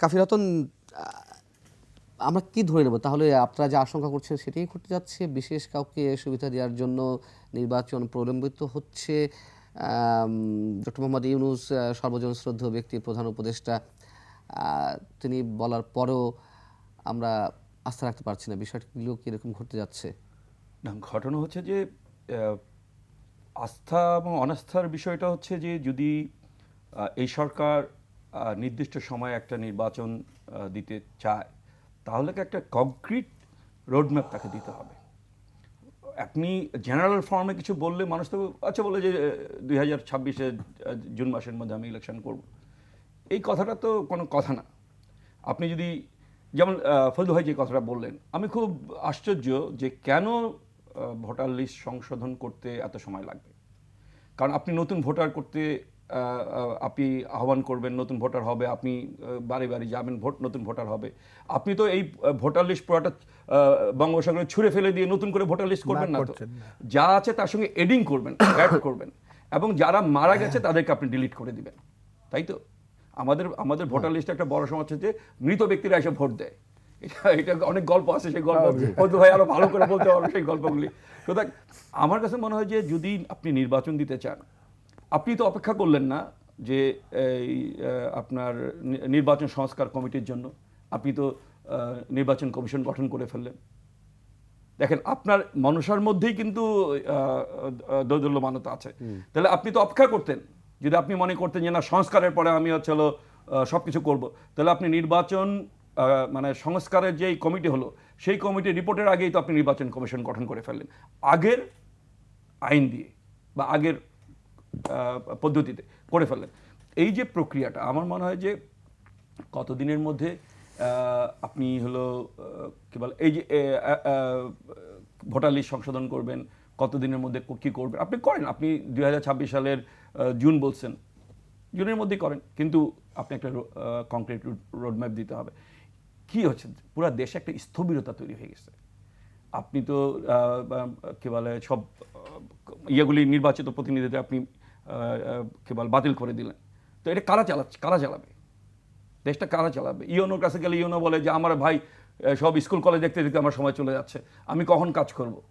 কাফি রতন আমরা কি ধরে নেব? তাহলে আপনারা যে আশঙ্কা করছেন সেটাই ঘটতে যাচ্ছে। বিশেষ কাউকে সুবিধা দেওয়ার জন্য নির্বাচন প্রলম্বিত হচ্ছে। ডক্টর মোহাম্মদ ইউনুস সর্বজন শ্রদ্ধেয় ব্যক্তি প্রধান উপদেষ্টা তিনি বলার পরেও আমরা আস্থা রাখতে পারছি না। বিষয়গুলো কীরকম ঘটতে যাচ্ছে? না, ঘটনা হচ্ছে যে আস্থা এবং অনাস্থার বিষয়টা হচ্ছে যে, যদি এই সরকার নির্দিষ্ট সময়ে একটা নির্বাচন দিতে চায়, তাহলে একটা কংক্রিট রোডম্যাপ তাকে দিতে হবে। আপনি জেনারেল ফর্মে কিছু বললে মানুষ তো আচ্ছা বলে যে দুই হাজার ছাব্বিশে জুন মাসের মধ্যে আমি ইলেকশন করব। এই কথাটা তো কোনো কথা না। আপনি যদি, যেমন ফজলু ভাই যে কথাটা বললেন, আমি খুব আশ্চর্য যে কেন ভোটার লিস্ট সংশোধন করতে এত সময় লাগবে? কারণ আপনি নতুন ভোটার করতে আপনি আহ্বান করবেন নতুন ভোটার হবে আপনি বাড়ি বাড়ি যাবেন ভোট নতুন ভোটার হবে। আপনি তো এই ভোটার লিস্ট পুরোটা বঙ্গোপসাগরে ছুঁড়ে ফেলে দিয়ে নতুন করে ভোটার লিস্ট করবেন না তো? যা আছে তার সঙ্গে এডিং করবেন অ্যাড করবেন। এবং যারা মারা গেছে তাদেরকে আপনি ডিলিট করে দিবেন। তাই তো? আমাদের আমাদের ভোটার লিস্টে একটা বড় সমস্যা হচ্ছে মৃত ব্যক্তিরা এসে ভোট দেয়। এটা এটা অনেক গল্প আছে সেই গল্প। হয়তো ভাই আরও ভালো করে বলতে পারব সেই গল্পগুলি। সুতরাং আমার কাছে মনে হয় যে যদি আপনি নির্বাচন দিতে চান আপনি তো অপেক্ষা করলেন না যে এই আপনার নির্বাচন সংস্কার কমিটির জন্য। আপনি তো নির্বাচন কমিশন গঠন করে ফেললেন। দেখেন আপনার মানুষের মধ্যেই কিন্তু দৌদল্যমানতা আছে। তাহলে আপনি তো অপেক্ষা করতেন। যদি আপনি মনে করতেন যে না সংস্কারের পরে আমি হচ্ছে হলো সব কিছু করব তাহলে আপনি নির্বাচন মানে সংস্কারের যেই কমিটি হলো সেই কমিটির রিপোর্টের আগেই তো আপনি নির্বাচন কমিশন গঠন করে ফেললেন। আগের আইন দিয়ে বা আগের পদ্ধতিতে করে ফেললেন। এই যে প্রক্রিয়াটা, আমার মনে হয় যে কতদিনের মধ্যে আপনি হলো কি বলে, এই যে ভোটার লিস্ট সংশোধন করবেন, কতদিনের মধ্যে ক- করবেন? আপনি করেন, আপনি দু হাজার ছাব্বিশ সালের জুন বলছেন, জুনের মধ্যেই করেন, কিন্তু আপনি একটা কংক্রিট রোডম্যাপ দিতে হবে। কি হচ্ছে? পুরো দেশে একটা স্থবিরতা তৈরি হয়ে গেছে। আপনি তো কি বলে, সব ইয়েগুলি নির্বাচিত প্রতিনিধিদের আপনি আহ, আহ, কি বলে বাতিল করে দিলেন। তো এটা কারা চালাচ্ছে কারা চালাবে? দেশটা কারা চালাবে? ইউনোর কাছে গেলে ইউনো বলে যে আমার ভাই সব স্কুল কলেজ দেখতে দেখতে আমার সময় চলে যাচ্ছে। আমি কখন কাজ করব?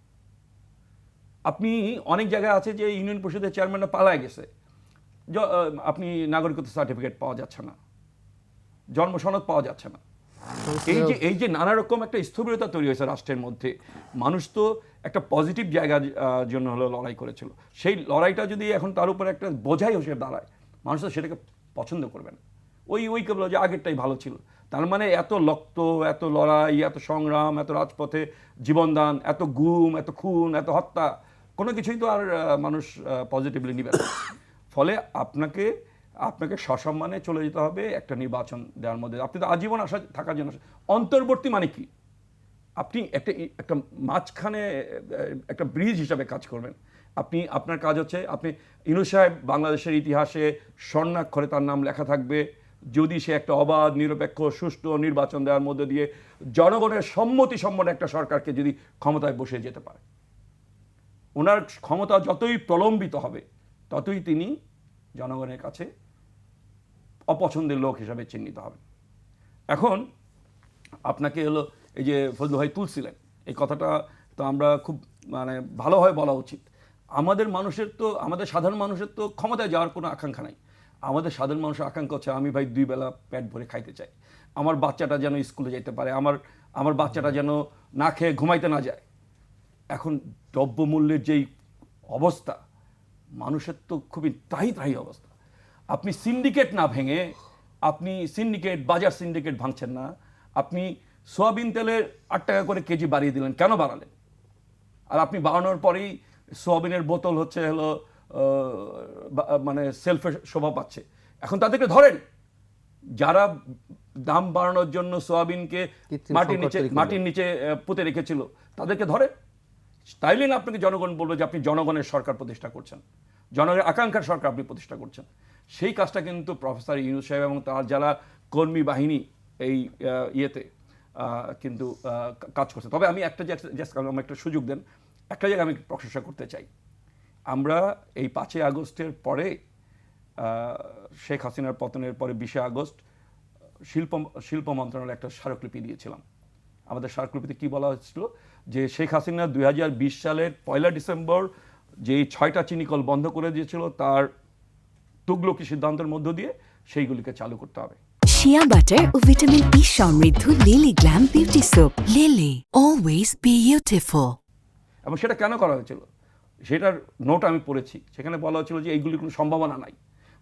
আপনি অনেক জায়গায় আছে যে ইউনিয়ন পরিষদের চেয়ারম্যানরা পালায় গেছে। আপনি নাগরিকত্ব সার্টিফিকেট পাওয়া যাচ্ছে না। জন্ম সনদ পাওয়া যাচ্ছে না। এই যে এই যে নানা রকম একটা স্থবিরতা তৈরি হয়েছে রাষ্ট্রের মধ্যে মানুষ তো একটা পজিটিভ জায়গার জন্য হলো লড়াই করেছিল। সেই লড়াইটা যদি এখন তার উপরে একটা বোঝাই হিসেবে দাঁড়ায় মানুষ তো সেটাকে পছন্দ করবে না। ওই ওই কেবল যে আগেরটাই ভালো ছিল। তার মানে এত লক্ত এত লড়াই এত সংগ্রাম এত রাজপথে জীবনদান এত গুম এত খুন এত হত্যা কোনো কিছুই তো আর মানুষ পজিটিভলি নিবে না। ফলে আপনাকে আপনাকে সসম্মানে চলে যেতে হবে একটা নির্বাচন দেওয়ার মধ্যে। আপনি তো আজীবন আসা থাকার জন্য অন্তর্বর্তী মানে কি? আপনি একটা একটা মাঝখানে একটা ব্রিজ হিসাবে কাজ করবেন। আপনি, আপনার কাজ হচ্ছে, আপনি ইনু সাহেব বাংলাদেশের ইতিহাসে স্বর্ণাক্ষরে তার নাম লেখা থাকবে। যদি সে একটা অবাধ, নিরপেক্ষ, সুষ্ঠু নির্বাচন দেওয়ার মধ্যে দিয়ে জনগণের সম্মতি সম্পন্ন একটা সরকারকে যদি ক্ষমতায় বসে যেতে পারে। ওনার ক্ষমতা যতই প্রলম্বিত হবে, ততই তিনি জনগণের কাছে অপছন্দের লোক হিসাবে চিহ্নিত হবেন এখন আপনাকে হলো এই যে ফজলু ভাই তুলছিলেন, এই কথাটা তো আমরা খুব মানে ভালোভাবে বলা উচিত। আমাদের মানুষের তো, আমাদের সাধারণ মানুষের তো ক্ষমতায় যাওয়ার কোনো আকাঙ্ক্ষা নাই। আমাদের সাধারণ মানুষের আকাঙ্ক্ষা হচ্ছে, আমি ভাই দুই বেলা পেট ভরে খাইতে চাই। আমার বাচ্চাটা যেন স্কুলে যেতে পারে, আমার আমার বাচ্চাটা যেন না খেয়ে ঘুমাইতে না যায়। এখন দ্রব্যমূল্যের যেই অবস্থা মানুষের তো খুবই ত্রাহি ত্রাহি অবস্থা। আপনি সিন্ডিকেট না ভেঙে আপনি সিন্ডিকেট বাজার সিন্ডিকেট ভাঙছেন না। আপনি সোয়াবিন তেলের আট টাকা করে কেজি বাড়িয়ে দিলেন কেন বাড়ালেন? আর আপনি বাড়ানোর পরেই সোয়াবিনের বোতল হচ্ছে হলো মানে সেলফে শোভা পাচ্ছে। এখন তাদেরকে ধরেন যারা দাম বাড়ানোর জন্য সোয়াবিনকে মাটির নিচে মাটির নিচে পুঁতে রেখেছিল তাদেরকে ধরে তাইলে না আপনাকে জনগণ বলবে যে আপনি জনগণের সরকার প্রতিষ্ঠা করছেন। জনগণের আকাঙ্ক্ষার সরকার আপনি প্রতিষ্ঠা করছেন। সেই কাজটা কিন্তু প্রফেসর ইউনুস সাহেব এবং তার যারা কর্মী বাহিনী এই ইয়েতে কিন্তু কাজ করছে। তবে আমি একটা জাস্ট আমি একটা সুযোগ দেন। একটা জায়গায় আমি প্রশংসা করতে চাই। আমরা এই পাঁচই আগস্টের পরে শেখ হাসিনার পতনের পরে বিশে আগস্ট, শিল্প শিল্প মন্ত্রণালয়ে একটা স্মারকলিপি দিয়েছিলাম। আমাদের স্মারকলিপিতে কি বলা হয়েছিল? যে শেখ হাসিনা দুই হাজার বিশ সালের পয়লা ডিসেম্বর যে ছয়টা চিনিকল বন্ধ করে দিয়েছিল তার তুগলকি সিদ্ধান্তের মধ্য দিয়ে সেইগুলিকে চালু করতে হবে। শিয়া বাটার ও ভিটামিন ই সমৃদ্ধ Lily glam beauty soap Lily always beautiful এবং সেটা কেন করা হয়েছিল? সেটার নোট আমি পড়েছি। সেখানে বলা হয়েছিল যে এইগুলির কোনো সম্ভাবনা নাই।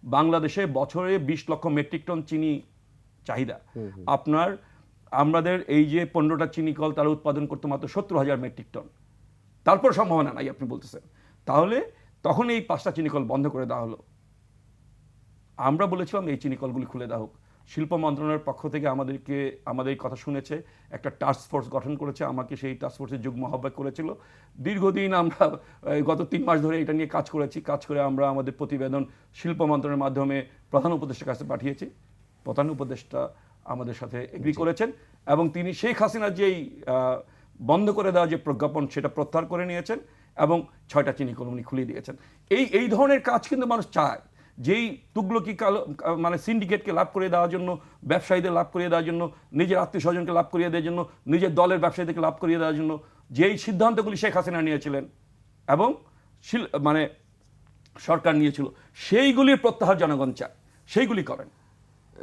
বাংলাদেশে বছরে বিশ লক্ষ মেট্রিক টন চিনি চাহিদা। আপনার আমাদের এই যে পনেরোটা চিনি, কল তারা উৎপাদন করতো মাত্র সত্তর হাজার মেট্রিক টন। তারপর সম্ভাবনা নাই আপনি বলতেছেন। তাহলে তখন এই পাঁচটা চিনি কল বন্ধ করে দেওয়া হলো। আমরা বলেছিলাম এই চিনি কলগুলি খুলে দেওয়া হোক। শিল্প মন্ত্রণালয়ের পক্ষ থেকে আমাদেরকে, আমাদের কথা শুনেছে, একটা টাস্ক ফোর্স গঠন করেছে, আমাকে সেই টাস্ক ফোর্সের যুগ্ম আহ্বায়ক করেছিল। দীর্ঘদিন আমরা গত তিন মাস ধরে এটা নিয়ে কাজ করেছি। কাজ করে আমরা আমাদের প্রতিবেদন শিল্প মন্ত্রণের মাধ্যমে প্রধান উপদেষ্টার কাছে পাঠিয়েছি। প্রধান উপদেষ্টা আমাদের সাথে এগ্রি করেছেন এবং তিনি শেখ হাসিনার যেই বন্ধ করে দেওয়া যে প্রজ্ঞাপন সেটা প্রত্যাহার করে নিয়েছেন এবং ছয়টা চিনি কল উনি খুলে দিয়েছেন। এই এই ধরনের কাজ কিন্তু মানুষ চায়। যেই তুগলকি কালো মানে সিন্ডিকেটকে লাভ করিয়ে দেওয়ার জন্য ব্যবসায়ীদের লাভ করিয়ে দেওয়ার জন্য নিজের আত্মীয় স্বজনকে লাভ করিয়ে দেওয়ার জন্য নিজের দলের ব্যবসায়ীদেরকে লাভ করিয়ে দেওয়ার জন্য যেই সিদ্ধান্তগুলি শেখ হাসিনা নিয়েছিলেন এবং মানে সরকার নিয়েছিল সেইগুলির প্রত্যাহার জনগণ চায় সেইগুলি করেন।